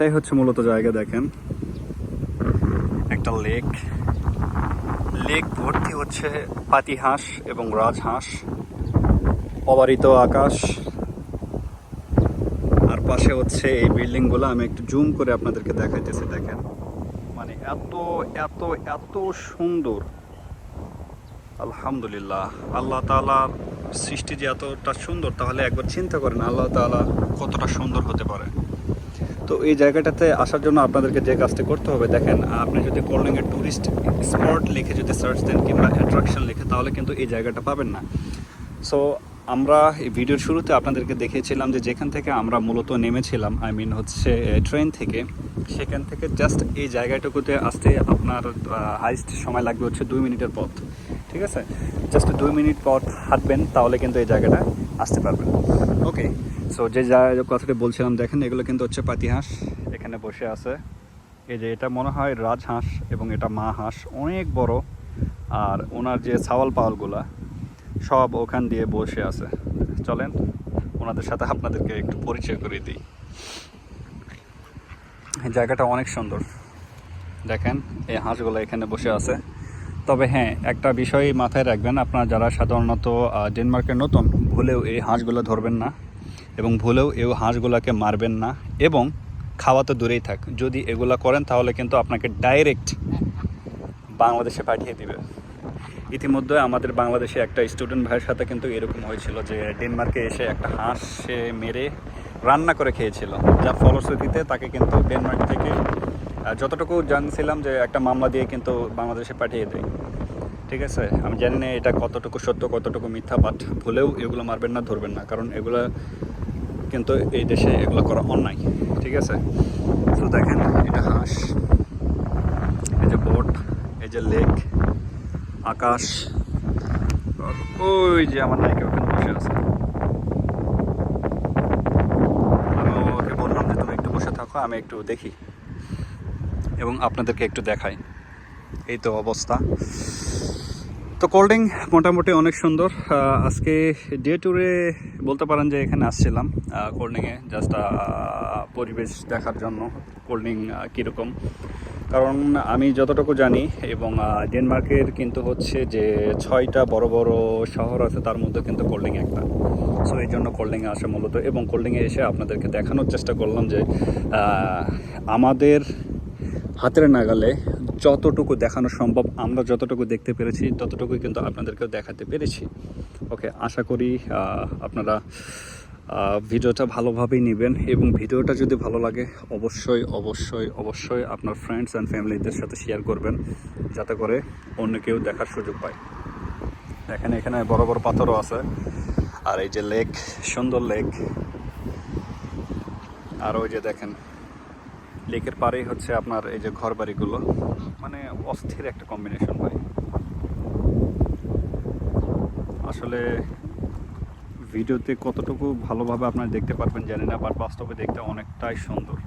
এটাই হচ্ছে মূলত জায়গা, দেখেন। একটা লেক। লেক ভর্তি হচ্ছে পাতি হাঁস এবং রাজহাঁস অবারিত আকাশ। আর পাশে হচ্ছে এই বিল্ডিংগুলো, আমি একটু জুম করে আপনাদেরকে দেখাইতেছি, দেখেন। মানে এত এত এত সুন্দর। আলহামদুলিল্লাহ। আল্লাহ তালার সৃষ্টি যে এতটা সুন্দর, তাহলে একবার চিন্তা করেন আল্লাহ তাআলা কতটা সুন্দর হতে পারে। তো এই জায়গাটাতে আসার জন্য আপনাদেরকে যে কাজটা করতে হবে, দেখেন, আপনি যদি কল্যাণের ট্যুরিস্ট স্পট লিখে যদি সার্চ দেন কিংবা অ্যাট্রাকশন লিখে, তাহলে কিন্তু এই জায়গাটা পাবেন না। সো আমরা এই ভিডিওর শুরুতে আপনাদেরকে দেখিয়েছিলাম যে যেখান থেকে আমরা মূলত নেমেছিলাম আই মিন হচ্ছে ট্রেন থেকে, সেখান থেকে জাস্ট এই জায়গাটুকুতে আসতে আপনার হাইস্ট সময় লাগবে হচ্ছে দুই মিনিটের পথ। ঠিক আছে? জাস্ট দুই মিনিট পথ হাঁটবেন, তাহলে কিন্তু এই জায়গাটা আসতে পারবেন। ওকে সো যে কথাটা বলছিলাম, দেখেন, এগুলো কিন্তু হচ্ছে পাতি হাঁস। এখানে বসে আছে। এই যে এটা মনে হয় রাজহাঁস এবং এটা মা হাঁস। অনেক বড়। আর ওনার যে ছাওয়াল পাওয়ালগুলা, সব ওখান দিয়ে বসে আছে। চলেন, ওনাদের সাথে আপনাদেরকে একটু পরিচয় করে দিই। জায়গাটা অনেক সুন্দর। দেখেন, এই হাঁসগুলো এখানে বসে আছে। তবে হ্যাঁ একটা বিষয় মাথায় রাখবেন, আপনারা যারা সাধারণত ডেনমার্কের নতুন, ভুলেও এই হাঁসগুলো ধরবেন না এবং ভুলেও এই হাঁসগুলোকে মারবেন না এবং খাওয়া তো দূরেই থাক। যদি এগুলো করেন, তাহলে কিন্তু আপনাকে ডাইরেক্ট বাংলাদেশে পাঠিয়ে দিবে। ইতিমধ্যে আমাদের বাংলাদেশে একটা স্টুডেন্ট ভাইয়ের সাথে কিন্তু এরকম হয়েছিল যে, ডেনমার্কে এসে একটা হাঁস মেরে রান্না করে খেয়েছিল যার ফলশ্রুতিতে তাকে কিন্তু ডেনমার্ক থেকে যতটুকু জানছিলাম যে একটা মামলা দিয়ে কিন্তু বাংলাদেশে পাঠিয়ে দেয় ঠিক আছে? আমি জানি না এটা কতটুকু সত্য, কতটুকু মিথ্যা বাট ভুলেও এগুলো মারবেন না, ধরবেন না, কারণ এগুলো কিন্তু এই দেশে এগুলো করা অন্যায়, ঠিক আছে? তো দেখেন, এটা হাঁস, এই যে বোট এই যে লেক আকাশ, ওই যে আমার নায়িকা ওখানে বসে আছে। আমি ওকে বললাম যে, তুমি একটু বসে থাকো, আমি একটু দেখি। এবং আপনাদেরকে একটু দেখাই। এই তো অবস্থা। তো কোল্ডিং মোটামুটি অনেক সুন্দর। আজকে ডে ট্যুরে বলতে পারেন যে এখানে আসছিলাম কোল্ডিংয়ে জাস্ট পরিবেশ দেখার জন্য, কোল্ডিং কীরকম। কারণ আমি যতটুকু জানি এবং ডেনমার্কের কিন্তু হচ্ছে যে ছয়টা বড় বড় শহর আছে, তার মধ্যে কিন্তু কোল্ডিং একটা। সো এই জন্য কোল্ডিংয়ে আসা মূলত এবং কোল্ডিংয়ে এসে আপনাদেরকে দেখানোর চেষ্টা করলাম যে আমাদের হাতের নাগালে যতটুকু দেখানো সম্ভব, আমরা যতটুকু দেখতে পেরেছি, ততটুকুই কিন্তু আপনাদেরকেও দেখাতে পেরেছি। ওকে, আশা করি আপনারা ভিডিওটা ভালোভাবেই নেবেন এবং ভিডিওটা যদি ভালো লাগে, অবশ্যই অবশ্যই অবশ্যই আপনার ফ্রেন্ডস অ্যান্ড ফ্যামিলিদের সাথে শেয়ার করবেন, যাতে করে অন্য কেউ দেখার সুযোগ পায়। দেখেন, এখানে বড় বড় পাথরও আছে। আর এই যে লেক সুন্দর লেক আর ওই যে দেখেন লেকের পাড়েই হচ্ছে আপনার এই যে ঘর বাড়িগুলো মানে অস্থির একটা কম্বিনেশন ভাই। আসলে ভিডিওতে কতটুকু ভালোভাবে আপনারা দেখতে পারবেন জানি না বাট বাস্তবে দেখতে অনেকটাই সুন্দর।